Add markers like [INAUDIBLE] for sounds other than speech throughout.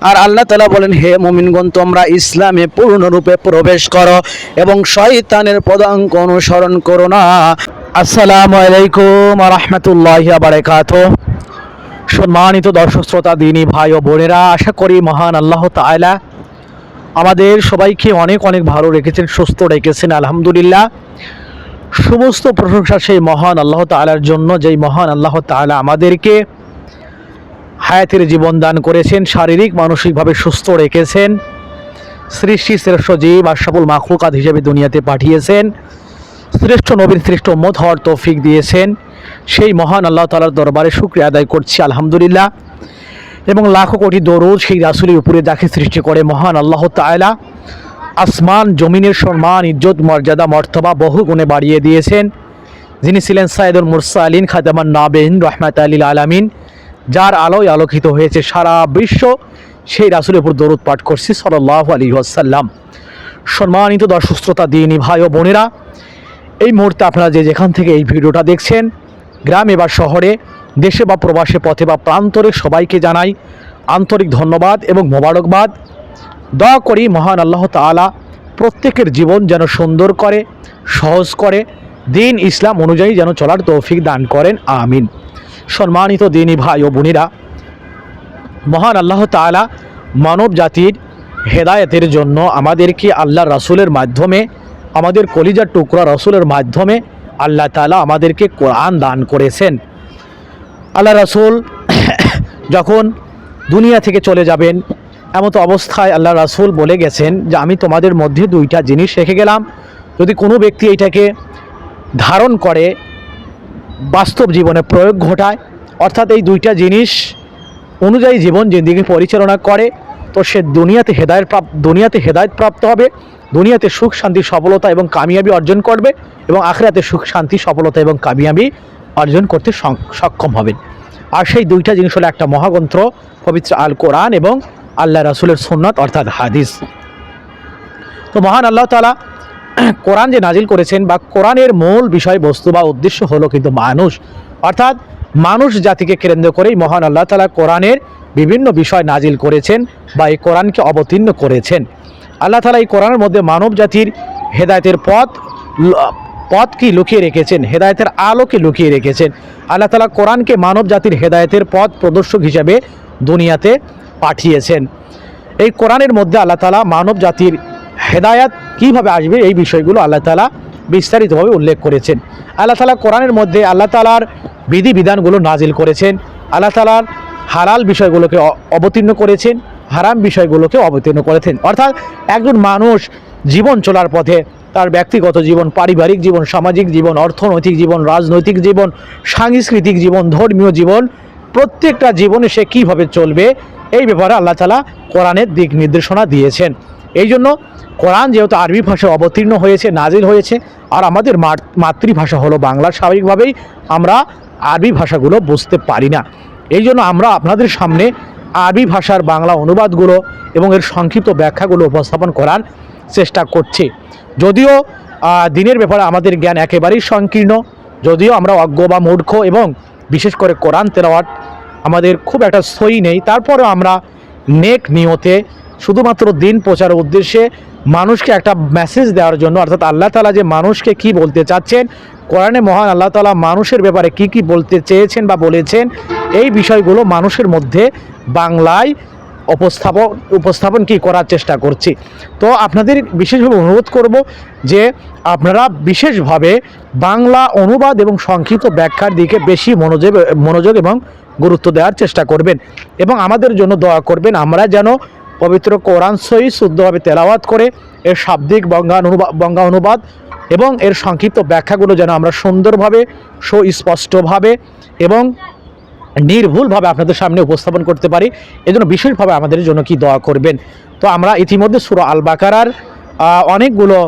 আর আল্লাহ তালা বলেন, হে মুমিনগণ, তোমরা ইসলামে পূর্ণরূপে প্রবেশ করো এবং শয়তানের পদাঙ্ক অনুসরণ করো না। আসসালামু আলাইকুম রহমতুল্লাহ বারাকাত সম্মানিত দর্শক, শ্রোতা, দিনী ভাই ও বোনেরা, আশা করি মহান আল্লাহ তাআলা আমাদের সবাইকে অনেক অনেক ভালো রেখেছেন, সুস্থ রেখেছেন, আলহামদুলিল্লাহ। সমস্ত প্রশংসা সেই মহান আল্লাহ তাআলার জন্য, যেই মহান আল্লাহ তাআলা আমাদেরকে হায়াতের জীবন দান করেছেন, শারীরিক, মানসিকভাবে সুস্থ রেখেছেন। সৃষ্টি শ্রেষ্ঠ জীব আশাফুল মাখলুকাত হিসেবে দুনিয়াতে পাঠিয়েছেন। শ্রেষ্ঠ নবীর শ্রেষ্ঠ মত হওয়ার তৌফিক দিয়েছেন। সেই মহান আল্লাহ তালার দরবারে শুক্রিয়া আদায় করছি, আলহামদুলিল্লাহ। এবং লাখো কোটি দরুদ সেই রাসুলের উপরে যাকে সৃষ্টি করে মহান আল্লাহ তাআলা আসমান, জমিনের সম্মান, ইজ্জত, মর্যাদা, মর্তবা বহু গুণে বাড়িয়ে দিয়েছেন। যিনি ছিলেন সাইদুল মুরসা আলীন খাতামান নাবেন রহমাত আলীল আলামিন। যার আলোয় আলোকিত হয়েছে সারা বিশ্ব, সেই রাসুলের উপর দরুদ পাঠ করছি সাল্লাহ আলী আসাল্লাম সম্মানিত দর্শক শ্রোতা দিনী ভাই ও বোনেরা, এই মুহূর্তে আপনারা যে যেখান থেকে এই ভিডিওটা দেখছেন, গ্রামে বা শহরে, দেশে বা প্রবাসে, পথে বা প্রান্তরে সবাইকে জানাই আন্তরিক ধন্যবাদ এবং মোবারকবাদ। দয়া করি মহান আল্লাহ তাআলা প্রত্যেকের জীবন যেন সুন্দর করে, সহজ করে, দিন ইসলাম অনুযায়ী যেন চলার তৌফিক দান করেন, আমিন। সম্মানিত দিনী ভাই ও বোনেরা, মহান আল্লাহ তাআলা মানব জাতির হেদায়েতের জন্য আমাদেরকে আল্লাহ রাসূলের মাধ্যমে, আমাদের কলিজার টুকরা রসুলের মাধ্যমে আল্লাহ তাআলা আমাদেরকে কোরআন দান করেছেন। আল্লাহ রাসূল [COUGHS] যখন দুনিয়া থেকে চলে যাবেন, এমতো অবস্থায় আল্লাহ রাসূল বলে গেছেন যে, আমি তোমাদের মধ্যে দুইটা জিনিস রেখে গেলাম। যদি কোনো ব্যক্তি এইটাকে ধারণ করে বাস্তব জীবনে প্রয়োগ ঘটায়। অর্থাৎ এই দুইটা জিনিস অনুযায়ী জীবন জিন্দিগি পরিচালনা করে, তো সে দুনিয়াতে হেদায়ত প্রাপ্ত দুনিয়াতে হেদায়ত প্রাপ্ত হবে, দুনিয়াতে সুখ, শান্তি, সফলতা এবং কামিয়াবি অর্জন করবে এবং আখরাতে সুখ, শান্তি, সফলতা এবং কামিয়াবি অর্জন করতে সক্ষম হবেন আর সেই দুইটা জিনিস হলো একটা মহাগ্রন্থ, পবিত্র আল কোরআন এবং আল্লাহ রাসুলের সুন্নত, অর্থাৎ হাদিস। তো মহান আল্লাহ তালা কোরআন যে নাজিল করেছেন বা কোরআনের মূল বিষয়বস্তু বা উদ্দেশ্য হলো কিন্তু মানুষ। অর্থাৎ মানুষ জাতিকে কেন্দ্র করেই মহান আল্লাহ তালা কোরআনের বিভিন্ন বিষয় নাজিল করেছেন বা এই কোরআনকে অবতীর্ণ করেছেন। আল্লাহ তালা এই কোরআনের মধ্যে মানব জাতির হেদায়তের পথ পথ কি লুকিয়ে রেখেছেন? হেদায়তের আলোকে লুকিয়ে রেখেছেন? আল্লাহ তালা কোরআনকে মানব জাতির হেদায়তের পথ প্রদর্শক হিসাবে দুনিয়াতে পাঠিয়েছেন। এই কোরআনের মধ্যে আল্লাহ তালা মানব জাতির হেদায়াত কীভাবে আসবে এই বিষয়গুলো আল্লাহ তালা বিস্তারিতভাবে উল্লেখ করেছেন। আল্লাহ তালা কোরআনের মধ্যে আল্লাহ তালার বিধিবিধানগুলো নাজিল করেছেন। আল্লাহ তালার হালাল বিষয়গুলোকে অবতীর্ণ করেছেন, হারাম বিষয়গুলোকে অবতীর্ণ করেছেন। অর্থাৎ একজন মানুষ জীবন চলার পথে তার ব্যক্তিগত জীবন, পারিবারিক জীবন, সামাজিক জীবন, অর্থনৈতিক জীবন, রাজনৈতিক জীবন, সাংস্কৃতিক জীবন, ধর্মীয় জীবন, প্রত্যেকটা জীবনে সে কীভাবে চলবে, এই ব্যাপারে আল্লাহ তালা কোরআনের দিক নির্দেশনা দিয়েছেন। এই জন্য কোরআন যেহেতু আরবি ভাষায় অবতীর্ণ হয়েছে, নাজিল হয়েছে, আর আমাদের মাত- মাতৃভাষা হলো বাংলা, স্বাভাবিকভাবেই আমরা আরবি ভাষাগুলো বুঝতে পারি না। এই জন্য আমরা আপনাদের সামনে আরবি ভাষার বাংলা অনুবাদগুলো এবং এর সংক্ষিপ্ত ব্যাখ্যাগুলো উপস্থাপন করার চেষ্টা করছি। যদিও দিনের ব্যাপারে আমাদের জ্ঞান একেবারেই সংকীর্ণ, যদিও আমরা অজ্ঞ বা মূর্খ এবং বিশেষ করে কোরআন তেলাওয়াত আমাদের খুব একটা সই নেই। তারপরেও আমরা নেক নিয়তে শুধুমাত্র দিন প্রচার উদ্দেশ্যে মানুষকে একটা মেসেজ দেওয়ার জন্য, অর্থাৎ আল্লাহ তালা যে মানুষকে কি বলতে চাচ্ছেন, কোরআনে মহান আল্লাহ তালা মানুষের ব্যাপারে কি কি বলতে চেয়েছেন বা বলেছেন, এই বিষয়গুলো মানুষের মধ্যে বাংলায় উপস্থাপন উপস্থাপন কি করার চেষ্টা করছি। তো আপনাদের বিশেষভাবে অনুরোধ করব যে আপনারা বিশেষভাবে বাংলা অনুবাদ এবং সংক্ষিপ্ত ব্যাখ্যার দিকে বেশি মনোযোগ মনোযোগ এবং গুরুত্ব দেওয়ার চেষ্টা করবেন এবং আমাদের জন্য দয়া করবেন, আমরা যেন পবিত্র কোরআন সহি শুদ্ধভাবে তেলাওয়াত করে, এর শাব্দিক বঙ্গানুবাদ বঙ্গা অনুবাদ এবং এর সংক্ষিপ্ত ব্যাখ্যাগুলো যেন আমরা সুন্দরভাবে, সুস্পষ্টভাবে এবং নির্ভুলভাবে আপনাদের সামনে উপস্থাপন করতে পারি, এজন্য বিশেষভাবে আমাদের জন্য কি দোয়া করবেন। তো আমরা ইতিমধ্যে সুরা আল বাকারার অনেকগুলো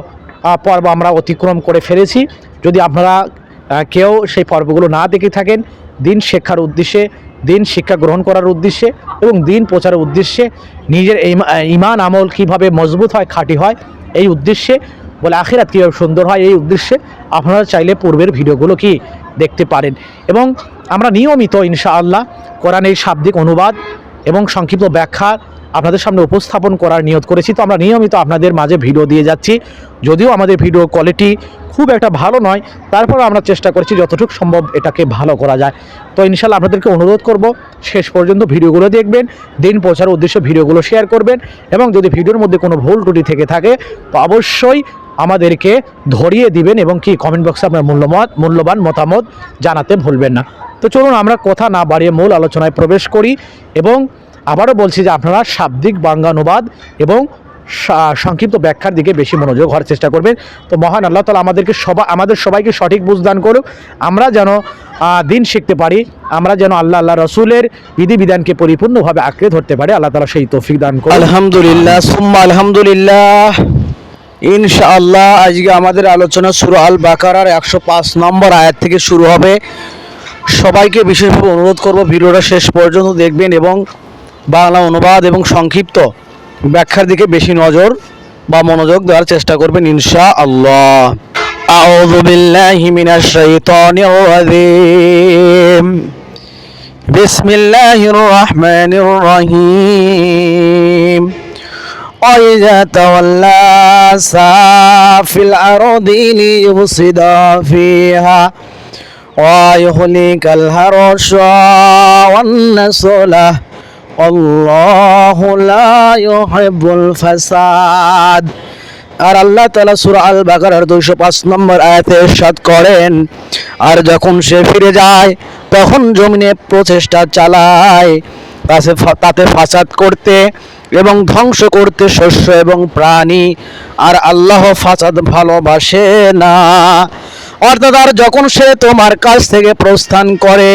পর্ব আমরা অতিক্রম করে ফেলেছি। যদি আপনারা কেউ সেই পর্বগুলো না দেখে থাকেন, দিন শেখার উদ্দেশ্যে দিন শিক্ষা গ্রহণ করার উদ্দেশ্যে এবং দিন প্রচারের উদ্দেশ্যে নিজের ইমা- ইমান আমল কীভাবে মজবুত হয়, খাঁটি হয়, এই উদ্দেশ্যে বলে আখিরাত কীভাবে সুন্দর হয়, এই উদ্দেশ্যে আপনারা চাইলে পূর্বের ভিডিওগুলো কি দেখতে পারেন। এবং আমরা নিয়মিত ইনশাআল্লাহ কোরআন এই শাব্দিক অনুবাদ এবং সংক্ষিপ্ত ব্যাখ্যা আপনাদের সামনে উপস্থাপন করার নিয়ত করেছি। তো আমরা নিয়মিত আপনাদের মাঝে ভিডিও দিয়ে যাচ্ছি। যদিও আমাদের ভিডিও কোয়ালিটি খুব একটা ভালো নয় তারপর আমরা চেষ্টা করছি যতটুকু সম্ভব এটাকে ভালো করা যায়। তো ইনশাল্লাহ আপনাদেরকে অনুরোধ করব, শেষ পর্যন্ত ভিডিওগুলো দেখবেন, দিন পৌঁছার উদ্দেশ্যে ভিডিওগুলো শেয়ার করবেন এবং যদি ভিডিওর মধ্যে কোনো ভুল ত্রুটি থেকে থাকে, তো অবশ্যই আমাদেরকে ধরিয়ে দিবেন এবং কি কমেন্ট বক্সে আপনার মূল্যমত, মূল্যবান মতামত জানাতে ভুলবেন না। তো চলুন আমরা কথা না বাড়িয়ে মূল আলোচনায় প্রবেশ করি এবং আবারও বলছি যে আপনারা শাব্দিক বাঙ্গানুবাদ এবং সংক্ষিপ্ত ব্যাখ্যার দিকে বেশি মনোযোগ হওয়ার চেষ্টা করবেন। তো মহান আল্লাহ তালা আমাদেরকে সবাই আমাদের সবাইকে সঠিক বুঝদান করুক। আমরা যেন দিন শিখতে পারি, আমরা যেন আল্লাহ আল্লাহ রসুলের বিধিবিধানকে পরিপূর্ণভাবে আঁকড়ে ধরতে পারি, আল্লাহ তালা সেই তৌফিক দান করুন আলহামদুলিল্লাহ, সুম্মা আলহামদুলিল্লাহ। ইনশাআল্লাহ, আজকে আমাদের আলোচনা সুর আল বাকারার একশো পাঁচ নম্বর আয়াত থেকে শুরু হবে। সবাইকে বিশেষভাবে অনুরোধ করব, ভিডিওটা শেষ পর্যন্ত দেখবেন এবং বাংলা অনুবাদ এবং সংক্ষিপ্ত ব্যাখ্যার দিকে বেশি নজর বা মনোযোগ দেওয়ার চেষ্টা করবেন ইনশা আল্লাহ أعوذ بالله من الشيطان الرجيم بسم الله الرحمن الرحيم وإذا تولى سعى في الأرض ليفسد فيها ويهلك الهرش والنسل ফাসাদ। আর আল্লাহ তাআলা সূরা আল বাকারার 205 পাঁচ নম্বর আয়াতে সাদ করেন, আর যখন সে ফিরে যায়, তখন জমিনে প্রচেষ্টা চালায়। তাতে তাতে ফাসাদ করতে এবং ধ্বংস করতে শস্য এবং প্রাণী। আর আল্লাহ ফাসাদ ভালোবাসে না। অর্থাৎ আর যখন সে তোমার কাছ থেকে প্রস্থান করে,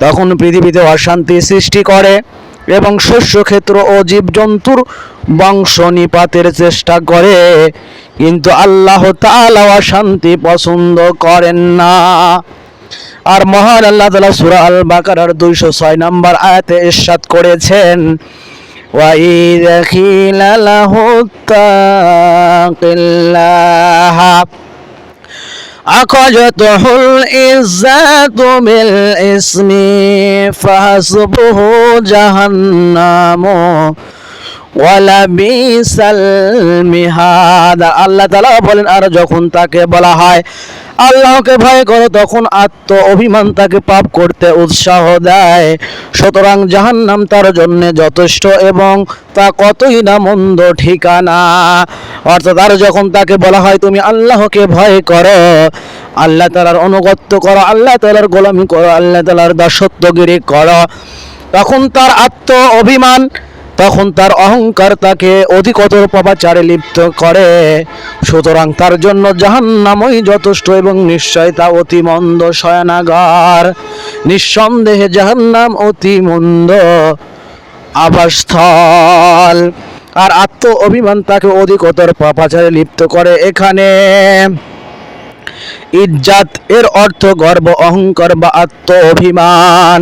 তখন পৃথিবীতে অশান্তি সৃষ্টি করে। এবং শস্যক্ষেত্র ও জীবজন্তুর বংশ নিপাতের চেষ্টা করে কিন্তু আল্লাহ তাআলা অশান্তি পছন্দ করেন না আর মহান আল্লাহ তালা সুরা আল বাকারার দুইশো ছয় নম্বর আয়াতে ইরশাদ করেছেন وَإِذَا قِيلَ لَهُ اتَّقِ اللَّهَ أخرجته العزة بالإسم فحسبه جهنم আল্লাহ তাআলা বলেন, আর যখন তাকে বলা হয়, আল্লাহকে ভয় করো, তখন আত্ম অভিমান তাকে পাপ করতে উৎসাহ দেয়। সুতরাং জাহান্নাম তার জন্য যথেষ্ট এবং তা কতই না মন্দ ঠিকানা। অর্থাৎ আর যখন তাকে বলা হয়, তুমি আল্লাহকে ভয় করো, আল্লাহ তালার অনুগত্য করো, আল্লাহ তালার গোলামি করো, আল্লাহ তালার দাসত্বগিরি করো, তখন তার আত্ম অভিমান তখন তার অহংকার তাকে অধিকতর পাপাচারে লিপ্ত করে। সুতরাং তার জন্য জাহান্নামই যথেষ্ট এবং নিশ্চয় তা অতি মন্দ শয়নাগার। নিঃসন্দেহে জাহান্নাম অতি মন্দ আবাসস্থল। আর আত্ম অভিমান তাকে অধিকতর পাপাচারে লিপ্ত করে। এখানে ইজ্জাত এর অর্থ গর্ব, অহংকার বা আত্ম অভিমান।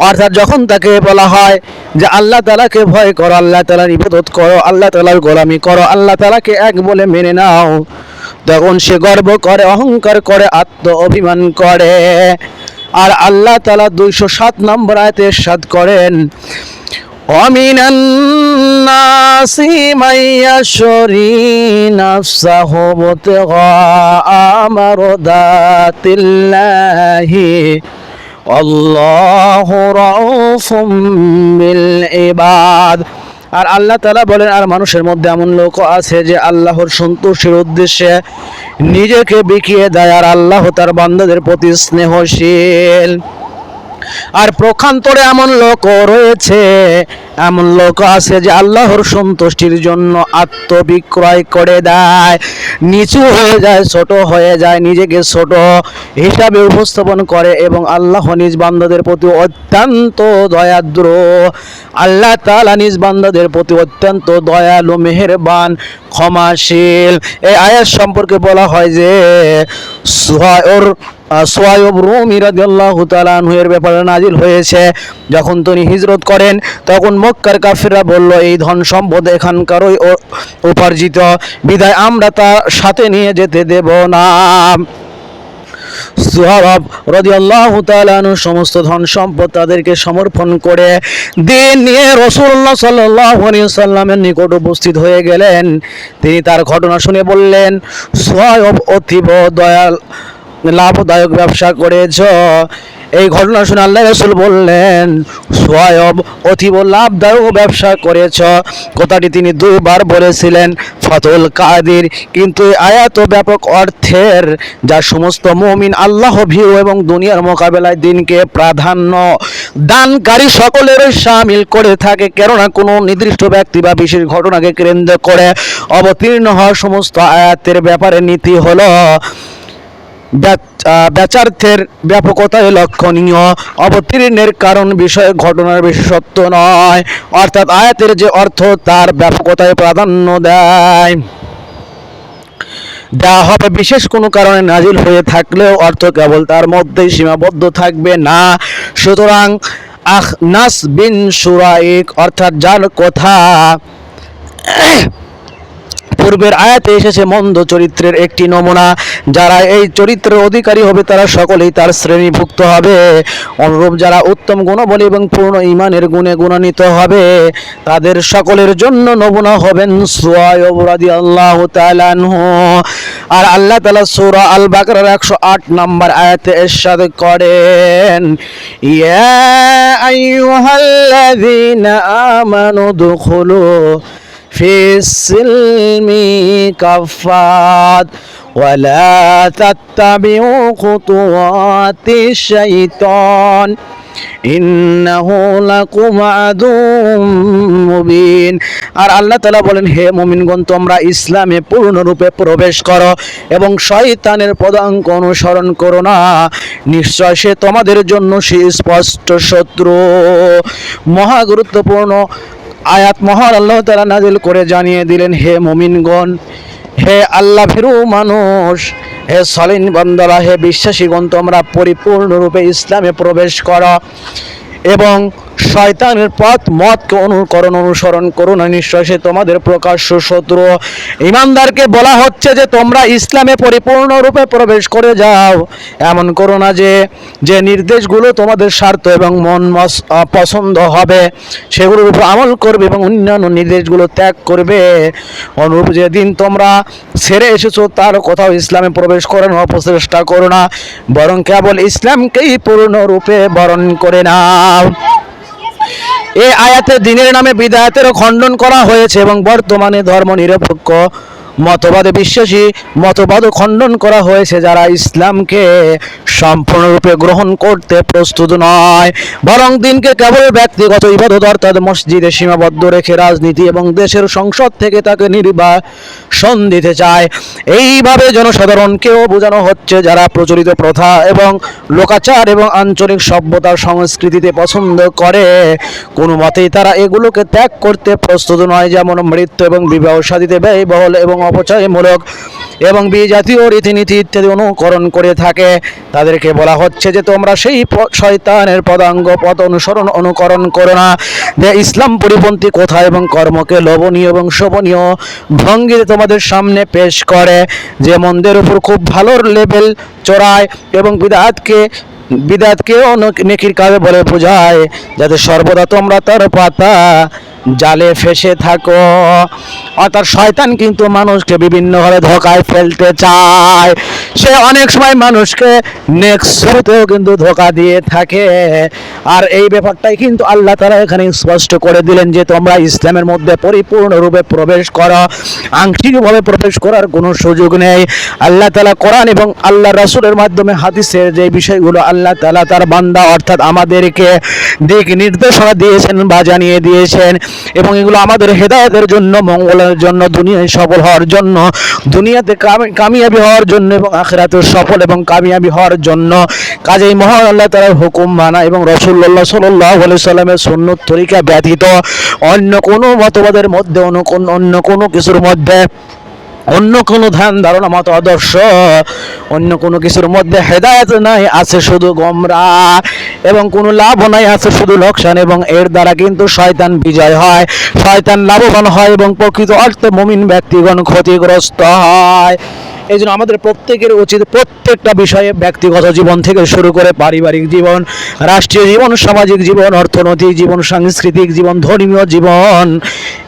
অর্থাৎ যখন তাকে বলা হয় যে আল্লাহ তালাকে ভয় করো আল্লাহ তালার ইবাদত করো আল্লাহ তালার গোলামি করো আল্লাহ তালাকে এক বলে মেনে নাও তখন সে গর্ব করে অহংকার করে আত্ম অভিমান করে আর আল্লাহ তালা দুইশো সাত নম্বর আয়তে সাদ করেন ومن الناس من يشري نفسه ابتغاء مرضات الله আল্লাহ এবাদ আর আল্লাহ তালা বলেন, আর মানুষের মধ্যে এমন লোক আছে যে আল্লাহর সন্তোষের উদ্দেশ্যে নিজেকে বিকিয়ে দেয়, আর আল্লাহ তার বান্ধবের প্রতি স্নেহশীল। আর প্রখান্তরে এমন লোক রয়েছে এমন লোক আছে যে আল্লাহর সন্তুষ্টির জন্য আত্মবিক্রয় করে দেয়। নিচু হয়ে যায়, ছোট হয়ে যায়, নিজেকে ছোট হিসাবে উপস্থাপন করে এবং আল্লাহ নিজ বান্দাদের প্রতি অত্যন্ত দয়াদ্র। আল্লাহ তাআলা নিজ বান্দাদের প্রতি অত্যন্ত দয়ালু, মেহেরবান, ক্ষমাশীল। এই আয়াত সম্পর্কে বলা হয় যে সুহায়র সোয়াইব রুমি রাদিয়াল্লাহু তাআলা আনহু এর ব্যাপারে নাজিল হয়েছে। যখন তিনি হিজরত করেন, তখন মক্কার কাফিররা বলল, এই ধন সম্পদ এখানকারই উপার্জিত। বিদায় আমরা তা সাথে নিয়ে যেতে দেব না। সুহাব আনহু সমস্ত ধন সম্পদ তাদেরকে সমর্পণ করে দিন নিয়ে রসুল্লাহ আলাইহি সাল্লামের নিকট উপস্থিত হয়ে গেলেন। তিনি তার ঘটনা শুনে বললেন সুহাব অতীব দয়াল লাভদায়ক ব্যবসা করেছ। এই ঘটনা শুনে আল্লাহ রসুল বললেন সোয়াব অতীব লাভদায়ক ব্যবসা করেছ। কথাটি তিনি দুবার বলেছিলেন, ফতুল কাদির। কিন্তু আয়াত ব্যাপক অর্থের, যা সমস্ত মমিন আল্লাহ ভিউ এবং দুনিয়ার মোকাবেলায় দিনকে প্রাধান্য দানকারী সকলের সামিল করে থাকে। কেননা কোনো নির্দিষ্ট ব্যক্তি বা বিশেষ ঘটনাকে কেন্দ্র করে অবতীর্ণ হওয়া সমস্ত আয়াতের ব্যাপারে নীতি হলো ব্যাচার্থের ব্যাপকতায় লক্ষণীয়। অবতীর্ণের কারণ বিষয়ে, ঘটনার বিশেষত্ব নয়। অর্থাৎ আয়াতের যে অর্থ, তার ব্যাপকতায় প্রাধান্য দেয়। দেওয়া হবে বিশেষ কোনো কারণে নাজিল হয়ে থাকলেও অর্থ কেবল তার মধ্যেই সীমাবদ্ধ থাকবে না। সুতরাং আখ নাস বিন সুরাইক, অর্থাৎ যার কথা পূর্বের আয়াতে এসেছে মন্দ চরিত্রের একটি নমুনা। যারা এই চরিত্রের অধিকারী হবে, তারা সকলেই তার শ্রেণীভুক্ত হবে। অনুরূপ যারা উত্তম গুণবলী এবং পূর্ণ ইমানের গুণে গুণান্বিত হবে, তাদের সকলের জন্য নমুনা হবেন তাআলা আনহু। আর আল্লাহ তালা সূরা আল বাকরার একশো আট নম্বর আয়াতে এরশাদ করেন, ইয়া আইয়ুহাল্লাযীনা আমানু দুখুলু في السلم كفات ولا تتبعوا خطوات الشيطان إنه لكم عدو মুবিন আর আল্লাহ তালা বলেন হে মুমিনগণ তোমরা ইসলামে পূর্ণরূপে প্রবেশ করো এবং শয়তানের পদাঙ্ক অনুসরণ করো না নিশ্চয় সে তোমাদের জন্য সে স্পষ্ট শত্রু মহা গুরুত্বপূর্ণ আয়াত মহান আল্লাহ তারা নাজিল করে জানিয়ে দিলেন, হে মমিনগণ, হে আল্লাহ ফেরু মানুষ, হে সলিন বন্দরা, হে বিশ্বাসীগণ, তোমরা পরিপূর্ণরূপে ইসলামে প্রবেশ করা এবং শয়তানের পথ, মতকে অনুকরণ অনুসরণ করো না, নিশ্চয় সে তোমাদের প্রকাশ্য শত্রু। ইমানদারকে বলা হচ্ছে যে, তোমরা ইসলামে পরিপূর্ণরূপে প্রবেশ করে যাও। এমন করো না যে যে নির্দেশগুলো তোমাদের স্বার্থ এবং মন পছন্দ হবে, সেগুলোর উপর আমল করবে এবং অন্যান্য নির্দেশগুলো ত্যাগ করবে। অনুরূপ যেদিন তোমরা ছেড়ে এসেছ, তার কোথাও ইসলামে প্রবেশ করে করানো অপচেষ্টা করো না, বরং কেবল ইসলামকেই পূর্ণরূপে বরণ করে নাও। এই আয়াতে দিনের নামে বিদায়াতেরও খণ্ডন করা হয়েছে এবং বর্তমানে ধর্ম নিরপেক্ষ মতবাদে বিশ্বাসী মতবাদও খণ্ডন করা হয়েছে যারা ইসলামকে সম্পূর্ণরূপে গ্রহণ করতে প্রস্তুত নয়। বরং দিনকে কেবল ব্যক্তিগত ইবাদত অর্থাৎ মসজিদে সীমাবদ্ধ রেখে রাজনীতি এবং দেশের সংসদ থেকে তাকে নির্বাসন দিতে চায়। এইভাবে জনসাধারণকেও বোঝানো হচ্ছে যারা প্রচলিত প্রথা এবং লোকাচার এবং আঞ্চলিক সভ্যতার সংস্কৃতিতে পছন্দ করে, কোনো মতেই তারা এগুলোকে ত্যাগ করতে প্রস্তুত নয়। যেমন মৃত্যু এবং বিবাহ সাদিতে ব্যয়বহুল এবং অপচয়মূলক এবং বিজাতীয় রীতিনীতি ইত্যাদি অনুকরণ করে থাকে। তাদেরকে বলা হচ্ছে যে, তোমরা সেই শয়তানের পদাঙ্গ পথ অনুসরণ, অনুকরণ করো না। যে ইসলাম পরিপন্থী কথা এবং কর্মকে লোভনীয় এবং শোভনীয় ভঙ্গিতে তোমাদের সামনে পেশ করে। যে মন্দের উপর খুব ভালো লেভেল চড়ায় এবং বিদাতকে, বিদাতকেও নেকির কাজে বলে বোঝায়। যাতে সর্বদা তোমরা তার পাতা জালে ফেসে থাকো। অর্থাৎ শয়তান কিন্তু মানুষকে বিভিন্নভাবে ধোকায় ফেলতে চায়। সে অনেক সময় মানুষকে নেক্সট শুরুতেও কিন্তু ধোকা দিয়ে থাকে। আর এই ব্যাপারটাই কিন্তু আল্লাহ তারা এখানে স্পষ্ট করে দিলেন যে, তোমরা ইসলামের মধ্যে পরিপূর্ণরূপে প্রবেশ করো। আংশিকভাবে প্রবেশ করার কোনো সুযোগ নেই। আল্লাহ তালা কোরআন এবং আল্লাহ রাসূলের মাধ্যমে হাদিসের যে বিষয়গুলো আল্লাহ তালা তার বান্দা অর্থাৎ আমাদেরকে দিক নির্দেশনা দিয়েছেন বা জানিয়ে দিয়েছেন। এবং এগুলো আমাদের হেদায়তের জন্য, মঙ্গলের জন্য, দুনিয়ায় সফল হওয়ার জন্য, দুনিয়াতে কামি- কামিয়াবি হওয়ার জন্য এবং আখেরাতে সফল এবং কামিয়াবি হওয়ার জন্য। কাজেই মহান আল্লাহ তার হুকুম মানা এবং রসুল্লাহ সাল্লাহ সাল্লামের সুন্নত তরিকা ব্যতীত অন্য কোনো মতবাদের মধ্যে অন্য কোনো কিছুর মধ্যে অন্য কোনো ধ্যান ধারণা মত আদর্শ, অন্য কোনো কিছুর মধ্যে হেদায়ত নাই, আছে শুধু গমরা, এবং কোনো লাভ নাই, আছে শুধু লোকসান, এবং এর দ্বারা কিন্তু শয়তান বিজয় হয়। শয়তান লাভবান হয় এবং প্রকৃত অর্থে মুমিন ব্যক্তিগণ ক্ষতিগ্রস্ত হয়। এই জন্য আমাদের প্রত্যেকের উচিত প্রত্যেকটা বিষয়ে ব্যক্তিগত জীবন থেকে শুরু করে পারিবারিক জীবন, রাষ্ট্রীয় জীবন, সামাজিক জীবন, অর্থনৈতিক জীবন, সাংস্কৃতিক জীবন, ধর্মীয় জীবন।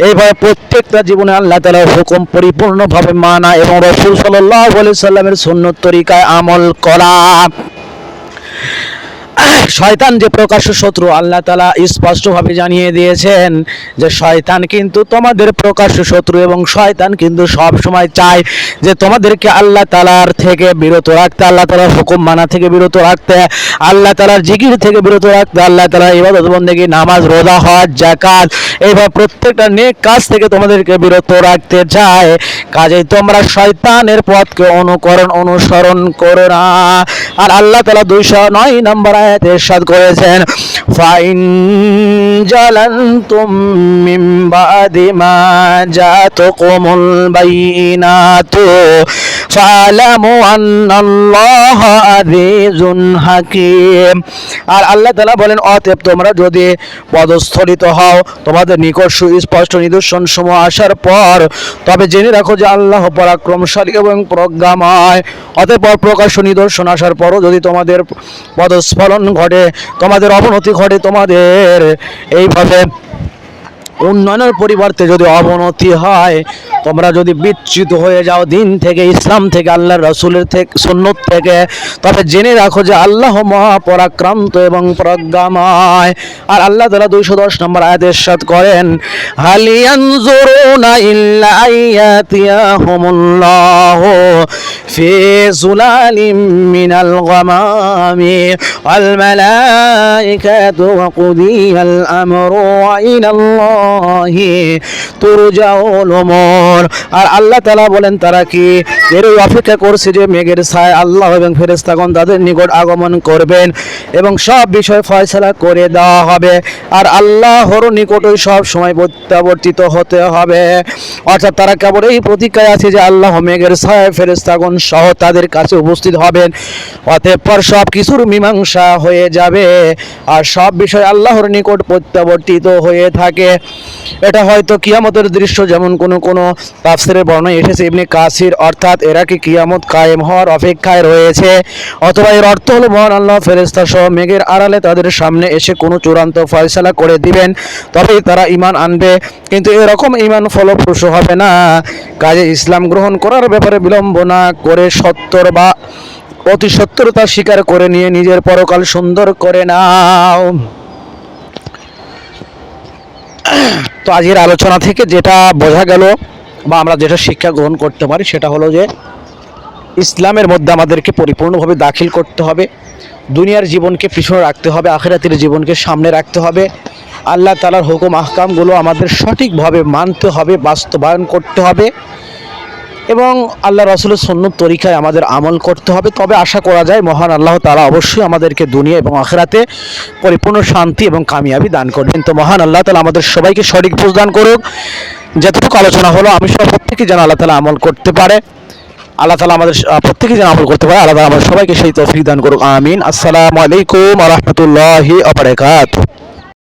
এইভাবে প্রত্যেকটা জীবনে আল্লাহ তালা হুকুম পরিপূর্ণভাবে মানা এবং রসুল সাল্লাহ সাল্লামের সুন্নত তরিকায় আমল করা। শয়তান যে প্রকাশ্য শত্রু, আল্লাহ তালা স্পষ্টভাবে জানিয়ে দিয়েছেন যে শয়তান কিন্তু তোমাদের প্রকাশ্য শত্রু এবং শয়তান কিন্তু সব সময় চায় যে তোমাদেরকে আল্লাহ তালার থেকে বিরত রাখতে, আল্লাহ তালার হুকুম মানা থেকে বিরত রাখতে, আল্লাহ তালার জিকির থেকে বিরত রাখতে, আল্লাহ তালার ইবাদত বন্দেগী, নামাজ, রোজা, হজ জাকাত এইভাবে প্রত্যেকটা নেক কাজ থেকে তোমাদেরকে বিরত রাখতে চায়। কাজেই তোমরা শয়তানের পথকে অনুকরণ, অনুসরণ করো না। আর আল্লাহ তালা দুইশো নয় নম্বর আয়াতে ইরশাদ করেছেন, ফাইন জালান্তুম বাইনাতু ফালামু আর আল্লাহ তাআলা বলেন, অতএব তোমরা যদি পদস্থলিত হও, তোমাদের নিকট সুস্পষ্ট নিদর্শন সমূহ আসার পর তবে জেনে রাখো যে আল্লাহ পরাক্রমশালী এবং প্রজ্ঞাময়। অতএব প্রকাশ্য নিদর্শন আসার পরও যদি তোমাদের পদস্ফলন ঘটে তোমাদের অবনতি ঘটে তোমাদের। এইভাবে উন্নয়নের পরিবর্তে যদি অবনতি হয়, তোমরা যদি বিচ্যুত হয়ে যাও দিন থেকে, ইসলাম থেকে আল্লাহ রসুলের থেকে, সুন্নত থেকে, তবে জেনে রাখো যে আল্লাহ মহাপরাক্রান্ত এবং প্রজ্ঞাময়। আর আল্লাহ তালা দুইশো দশ নম্বর আয়াতের সাথ করেন হালিয়ান জোরোনা ইল্লা আইয়াতিয়াহুমুল্লাহ ফি জুলালিম মিনাল গামামি ওয়াল মালাইকাতু ওয়া কুদিয়াল আমরু ওয়া ইলাল্লাহি আর আল্লাহ তাআলা বলেন, তারা কি এর অপেক্ষা করছে যে মেঘের ছায় আল্লাহ এবং ফেরেশতাগণ তাদের নিকট আগমন করবেন এবং সব বিষয় ফয়সালা করে দেওয়া হবে। আর আল্লাহর নিকটই সব সময় প্রত্যাবর্তিত হতে হবে। অর্থাৎ তারা কেবল এই প্রতিজ্ঞায় আছে যে আল্লাহ মেঘের ছায় ফেরেশতাগণ সহ তাদের কাছে উপস্থিত হবেন। অতএব পর সব কিছুর মীমাংসা হয়ে যাবে। আর সব বিষয় আল্লাহর নিকট প্রত্যাবর্তিত হয়ে থাকে। এটা হয়তো কিয়ামতের দৃশ্য যেমন কোনো কোনো তাফসিরের বর্ণনায় এসেছে এমনি কাসির অর্থাৎ এরা কি কিয়ামত কায়েম হওয়ার অপেক্ষায় রয়েছে? অথবা এর অর্থ হলো, মহান আল্লাহ ফেরেস্তা সহ মেঘের আড়ালে তাদের সামনে এসে কোনো চূড়ান্ত ফয়সালা করে দিবেন, তবেই তারা ইমান আনবে। কিন্তু এরকম ইমান ফলপ্রসূ হবে না। কাজে ইসলাম গ্রহণ করার ব্যাপারে বিলম্ব না করে সত্তর বা অতি সত্তরতা স্বীকার করে নিয়ে নিজের পরকাল সুন্দর করে নাও। তো আজকের আলোচনা থেকে যেটা বোঝা গেল বা আমরা যেটা শিক্ষা গ্রহণ করতে পারি সেটা হলো যে ইসলামের মধ্যে আমাদেরকে পরিপূর্ণভাবে দাখিল করতে হবে, দুনিয়ার জীবনকে পিছনে রাখতে হবে, আখেরাতের জীবনকে সামনে রাখতে হবে। আল্লাহ তালার হুকুম, আহকামগুলো আমাদের সঠিকভাবে মানতে হবে, বাস্তবায়ন করতে হবে। এবং আল্লাহ রসুলের সন্ন্যত তরিকায় আমাদের আমল করতে হবে। তবে আশা করা যায় মহান আল্লাহ তালা অবশ্যই আমাদেরকে দুনিয়া এবং আখেরাতে পরিপূর্ণ শান্তি এবং কামিয়াবি দান করবেন। তো মহান আল্লাহ তালা আমাদের সবাইকে সঠিক বুঝ দান করুক। যতটুকু আলোচনা হলো, আমি সব প্রত্যেকে যেন আল্লাহ তালা আমল করতে পারে। আল্লাহ তালা আমাদের প্রত্যেকে যেন আমল করতে পারে, আল্লাহ তালা আমাদের সবাইকে সেই তৌফিক দান করুক। আমিন। আসসালামু আলাইকুম রহমতুল্লাহি আবরাকাত